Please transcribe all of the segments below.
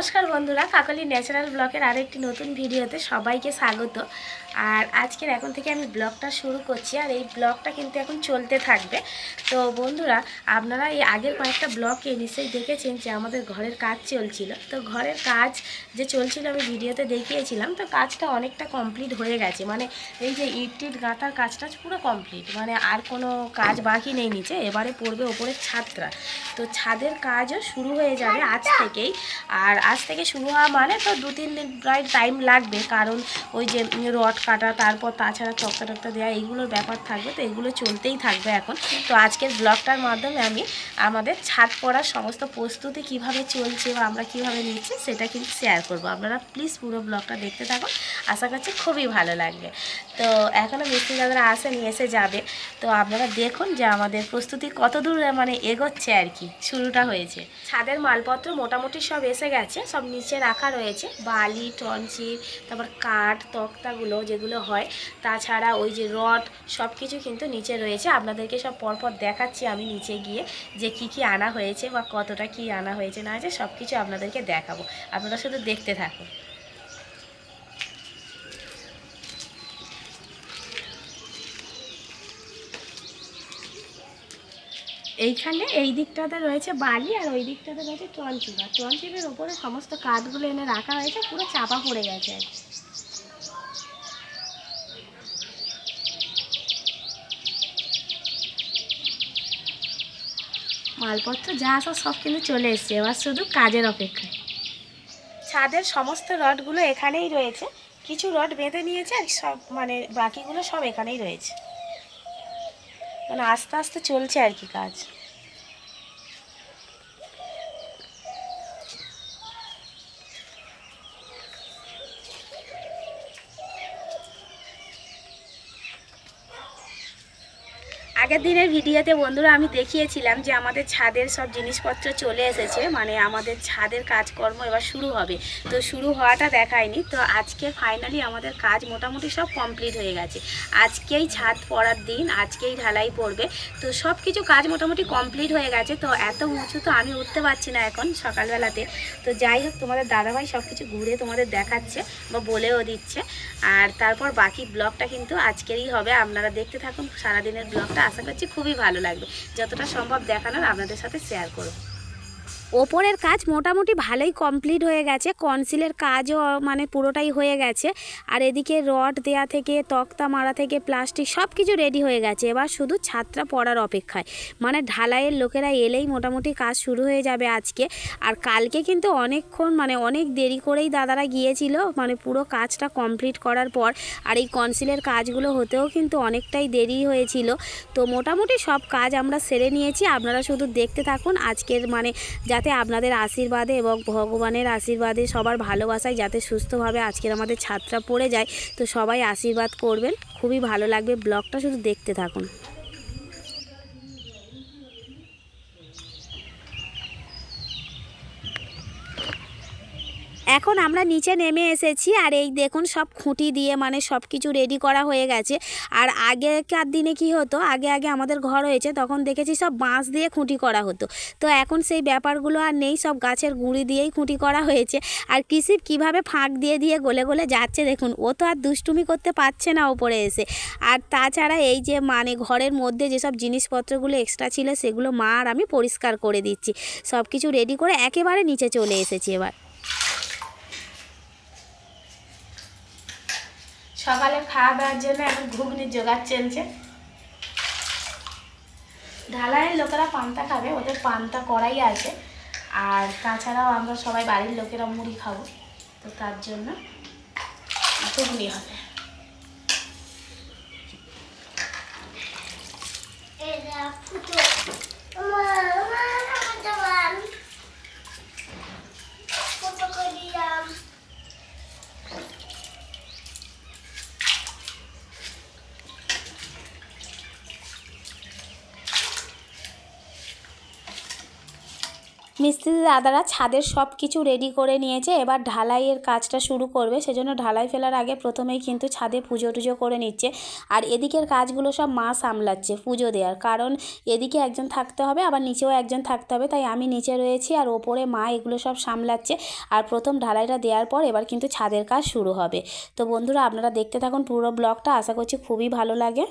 নমস্কার বন্ধুরা কাকলি ন্যাচারাল ব্লকের আরেকটি নতুন ভিডিওতে সবাইকে স্বাগত। আর আজকের এখন থেকে আমি ব্লগটা শুরু করছি, আর এই ব্লগটা কিন্তু এখন চলতে থাকবে। তো বন্ধুরা, আপনারা এই আগের কয়েকটা ব্লগে নিশ্চয়ই দেখেছেন যে আমাদের ঘরের কাজ চলছিল। তো ঘরের কাজ যে চলছিল আমি ভিডিওতে দেখিয়েছিলাম, তো কাজটা অনেকটা কমপ্লিট হয়ে গেছে। মানে এই যে ইট টিট গাঁথার কাজটা পুরো কমপ্লিট। মানে আর কোনো কাজ বাকি নেই নিচে, এবারে পড়বে ওপরের ছাদটা। তো ছাদের কাজও শুরু হয়ে যাবে আজ থেকেই। আর আজ থেকে শুরু হওয়া মানে তো দু তিন দিন প্রায় টাইম লাগবে, কারণ ওই যে রড কাটা, তারপর তাছাড়া তক্তা টক্তা দেওয়া এইগুলোর ব্যাপার থাকবে, তো এগুলো চলতেই থাকবে এখন। তো আজকের ব্লগটার মাধ্যমে আমি আমাদের ছাদ পড়ার সমস্ত প্রস্তুতি কীভাবে চলছে বা আমরা কীভাবে নিচ্ছি সেটা কিন্তু শেয়ার করব। আপনারা প্লিজ পুরো ব্লগটা দেখতে থাকুন। আশা করছি খুবই ভালো লাগবে। তো এখনও মিস্ত্রি দাদারা আসেনি, এসে যাবে। তো আপনারা দেখুন যে আমাদের প্রস্তুতি কত দূর মানে এগোচ্ছে আর কি। শুরুটা হয়েছে। ছাদের মালপত্র মোটামুটি সব এসে গেছে, সব নিচে রাখা রয়েছে। বালি টনচির তারপর কাঠ, তক্তাগুলো যেগুলো হয়, তাছাড়া ওই যে রড সব কিছু কিন্তু নিচে রয়েছে। আপনাদেরকে সব পরপর দেখাচ্ছি আমি নিচে গিয়ে যে কি কি আনা হয়েছে বা কতটা কি আনা হয়েছে, না হয়েছে সব কিছু আপনাদেরকে দেখাবো। আপনারা শুধু দেখতে থাকুন। এইখানে এই দিকটাতে রয়েছে বালি আর ওই দিকটাতে রয়েছে টনচিপ আর টনচিপের ওপরে সমস্ত কাঠগুলো এনে রাখা হয়েছে, পুরো চাপা পড়ে গেছে। আর। মালপত্র যা আসা সব কিন্তু চলে এসছে, এবার শুধু কাজের অপেক্ষায় ছাদের সমস্ত রডগুলো এখানেই রয়েছে, কিছু রড বেঁধে নিয়েছে আর সব মানে বাকিগুলো সব এখানেই রয়েছে। মানে আস্তে আস্তে চলছে আর কি কাজ। আগের দিনের ভিডিওতে বন্ধুরা আমি দেখিয়েছিলাম যে আমাদের ছাদের সব জিনিসপত্র চলে এসেছে মানে আমাদের ছাদের কাজকর্ম এবার শুরু হবে। তো শুরু হওয়াটা দেখায়নি, তো আজকে ফাইনালি আমাদের কাজ মোটামুটি সব কমপ্লিট হয়ে গেছে। আজকেই ছাদ পড়ার দিন, আজকেই ঢালাই পড়বে। তো সব কিছু কাজ মোটামুটি কমপ্লিট হয়ে গেছে, তো এত উঁচু তো আমি উঠতে পারছি না এখন সকালবেলাতে। তো যাই হোক, তোমাদের দাদাভাই সব কিছু ঘুরে তোমাদের দেখাচ্ছে বা বলেও দিচ্ছে। আর তারপর বাকি ব্লগটা কিন্তু আজকেরই হবে। আপনারা দেখতে থাকুন, সারাদিনের ব্লগটা আশা করছি খুবই ভালো লাগবে। যতটা সম্ভব দেখানোর আপনাদের সাথে শেয়ার করব। ওপরের কাজ মোটামুটি ভালোই কমপ্লিট হয়ে গেছে। কনসিলের কাজও মানে পুরোটাই হয়ে গেছে। আর এদিকে রড দেয়া থেকে, তক্তা মারা থেকে প্লাস্টিক সব কিছু রেডি হয়ে গেছে। এবার শুধু ছাত্রা পড়ার অপেক্ষায়। মানে ঢালাইয়ের লোকেরা এলেই মোটামুটি কাজ শুরু হয়ে যাবে আজকে। আর কালকে কিন্তু অনেকক্ষণ মানে অনেক দেরি করেই দাদারা গিয়েছিল। মানে পুরো কাজটা কমপ্লিট করার পর। আর এই কনসিলের কাজগুলো হতেও কিন্তু অনেকটাই দেরি হয়েছিল। তো মোটামুটি সব কাজ আমরা সেরে নিয়েছি। আপনারা শুধু দেখতে থাকুন আজকের মানে যাতে আপনাদের আশীর্বাদে এবং ভগবানের আশীর্বাদে সবার ভালোবাসায় যাতে সুস্থভাবে আজকের আমাদের ছাত্রা পড়ে যায়। তো সবাই আশীর্বাদ করবেন। খুবই ভালো লাগবে। ব্লগটা শুধু দেখতে থাকুন। এখন আমরা নিচে নেমে এসেছি আর এই দেখুন সব খুঁটি দিয়ে মানে সব কিছু রেডি করা হয়ে গেছে। আর আগেকার দিনে কি হতো? আগে আগে আমাদের ঘর হয়েছে, তখন দেখেছি সব বাঁশ দিয়ে খুঁটি করা হতো। তো এখন সেই ব্যাপারগুলো আর নেই, সব গাছের গুঁড়ি দিয়েই খুঁটি করা হয়েছে। আর কৃষির কীভাবে ফাঁক দিয়ে দিয়ে গলে গলে যাচ্ছে দেখুন, ও তো আর দুষ্টুমি করতে পারছে না ওপরে এসে। আর তাছাড়া এই যে মানে ঘরের মধ্যে যেসব জিনিসপত্রগুলো এক্সট্রা ছিল, সেগুলো মা আর আমি পরিষ্কার করে দিচ্ছি। সব কিছু রেডি করে একেবারে নিচে চলে এসেছি এবার। সকালে খাওয়া দাওয়ার জন্য এখন ঘুগনি জোগাড় চলছে। ঢালাইয়ের লোকেরা পান্তা খাবে, ওদের পান্তা করাই আছে। আর তাছাড়াও আমরা সবাই বাড়ির লোকেরা মুড়ি খাব, তো তার জন্য ঘুগনি হবে। ফুটো। মিস্ত্রি দাদারা ছাদের সব কিছু রেডি করে নিয়েছে। এবার ঢালাইয়ের কাজটা শুরু করবে। সেজন্য ঢালাই ফেলার আগে প্রথমেই কিন্তু ছাদে পুজো টুজো করে নিচ্ছে। আর এদিকের কাজগুলো সব মা সামলাচ্ছে পুজো দেওয়ার। কারণ এদিকে একজন থাকতে হবে, আবার নিচেও একজন থাকতে হবে। তাই আমি নিচে রয়েছি আর ওপরে মা এগুলো সব সামলাচ্ছে। আর প্রথম ঢালাইটা দেওয়ার পর এবার কিন্তু ছাদের কাজ শুরু হবে। তো বন্ধুরা, আপনারা দেখতে থাকুন পুরো ব্লগটা। আশা করছি খুবই ভালো লাগে।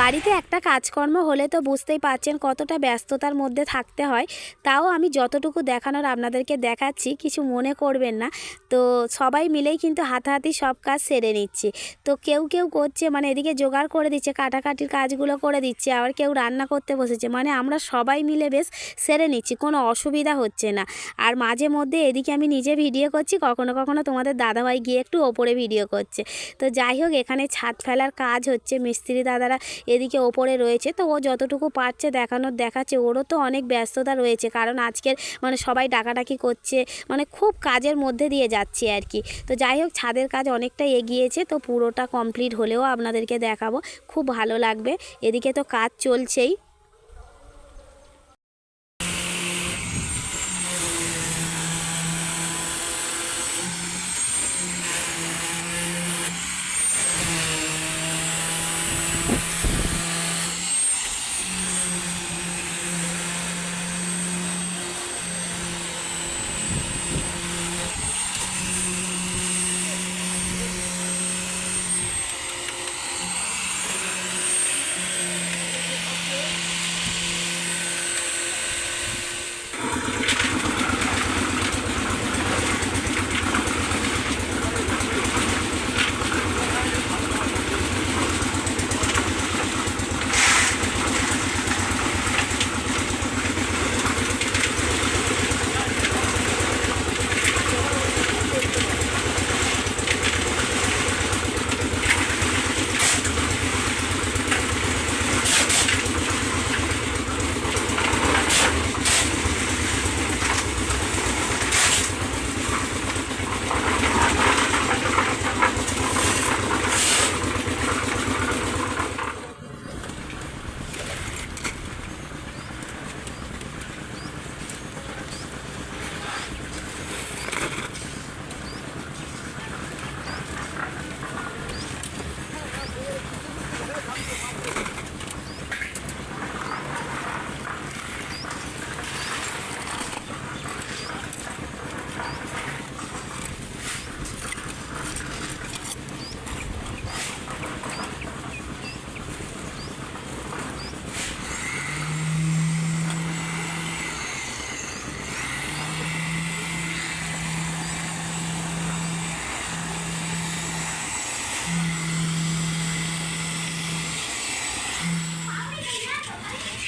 বাড়িতে একটা কাজকর্ম হলে তো বুঝতেই পারছেন কতটা ব্যস্ততার মধ্যে থাকতে হয়। তাও আমি যতটুকু দেখানোর আপনাদেরকে দেখাচ্ছি, কিছু মনে করবেন না। তো সবাই মিলেই কিন্তু হাতাহাতি সব কাজ সেরে নিচ্ছি। তো কেউ কেউ করছে মানে এদিকে জোগাড় করে দিচ্ছে, কাটাকাটির কাজগুলো করে দিচ্ছে, আবার কেউ রান্না করতে বসেছে। মানে আমরা সবাই মিলে বেশ সেরে নিচ্ছি, কোনো অসুবিধা হচ্ছে না। আর মাঝে মধ্যে এদিকে আমি নিজে ভিডিও করছি, কখনো কখনো তোমাদের দাদাভাই গিয়ে একটু ওপরে ভিডিও করছে। তো যাই হোক, এখানে ছাদ ফেলার কাজ হচ্ছে। মিস্ত্রি দাদারা এদিকে ওপরে রয়েছে। তো ও যতটুকু পারছে দেখানোর, দেখাচ্ছে। ওরও তো অনেক ব্যস্ততা রয়েছে। কারণ আজকের মানে সবাই ডাকাডাকি করছে মানে খুব কাজের মধ্যে দিয়ে যাচ্ছে আর কি। তো যাই হোক, ছাদের কাজ অনেকটা এগিয়েছে। তো পুরোটা কমপ্লিট হলেও আপনাদেরকে দেখাবো। খুব ভালো লাগবে। এদিকে তো কাজ চলছেই।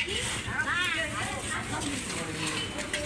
Thank you.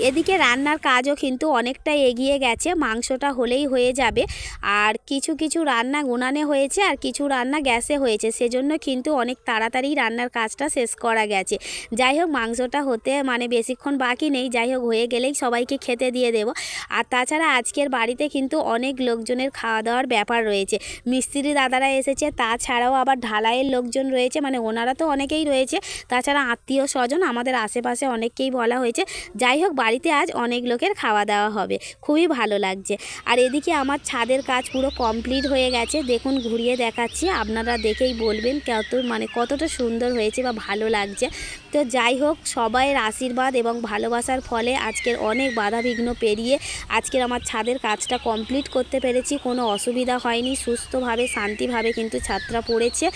এদিকে রান্নার কাজও কিন্তু অনেকটা এগিয়ে গেছে, মাংসটা হলেই হয়ে যাবে। আর কিছু কিছু রান্না উনানে হয়েছে আর কিছু রান্না গ্যাসে হয়েছে, সেজন্য কিন্তু অনেক তাড়াতাড়ি রান্নার কাজটা শেষ করা গেছে। যাই হোক, মাংসটা হতে মানে বেশিক্ষণ বাকি নেই, যাই হোক, হয়ে গেলেই সবাইকে খেতে দিয়ে দেবো। আর তাছাড়া আজকের বাড়িতে কিন্তু অনেক লোকজনের খাওয়া দাওয়ার ব্যাপার রয়েছে। মিস্ত্রি দাদারা এসেছে, তাছাড়াও আবার ঢালাইয়ের লোকজন রয়েছে মানে ওনারা তো অনেকেই রয়েছে। তাছাড়া আত্মীয় স্বজন আমাদের আশেপাশে অনেককেই বলা হয়েছে। যাই হোক বাড়িতে আজ অনেক লোকের খাওয়া দাওয়া হবে। খুবই ভালো লাগছে। আর এদিকে আমার ছাদের কাজ পুরো কমপ্লিট হয়ে গেছে। দেখুন, ঘুরিয়ে দেখাচ্ছি। আপনারা দেখেই বলবেন কত মানে কতটা সুন্দর হয়েছে বা ভালো লাগছে। তো যাই হোক, সবাইয়ের আশীর্বাদ এবং ভালোবাসার ফলে আজকের অনেক বাধাবিঘ্ন পেরিয়ে আজকের আমার ছাদের কাজটা কমপ্লিট করতে পেরেছি। কোনো অসুবিধা হয়নি। সুস্থভাবে, শান্তিভাবে কিন্তু ছাদটা পড়েছে।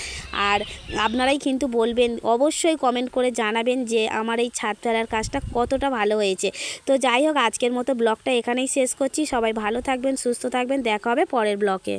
আর আপনারাই কিন্তু বলবেন, অবশ্যই কমেন্ট করে জানাবেন যে আমার এই ছাদ ফেলার কাজটা কতটা ভালো হয়েছে। তো যাই হোক, আজকের মতো ব্লগটা এখানেই শেষ করছি। সবাই ভালো থাকবেন, সুস্থ থাকবেন। দেখা হবে পরের ব্লকে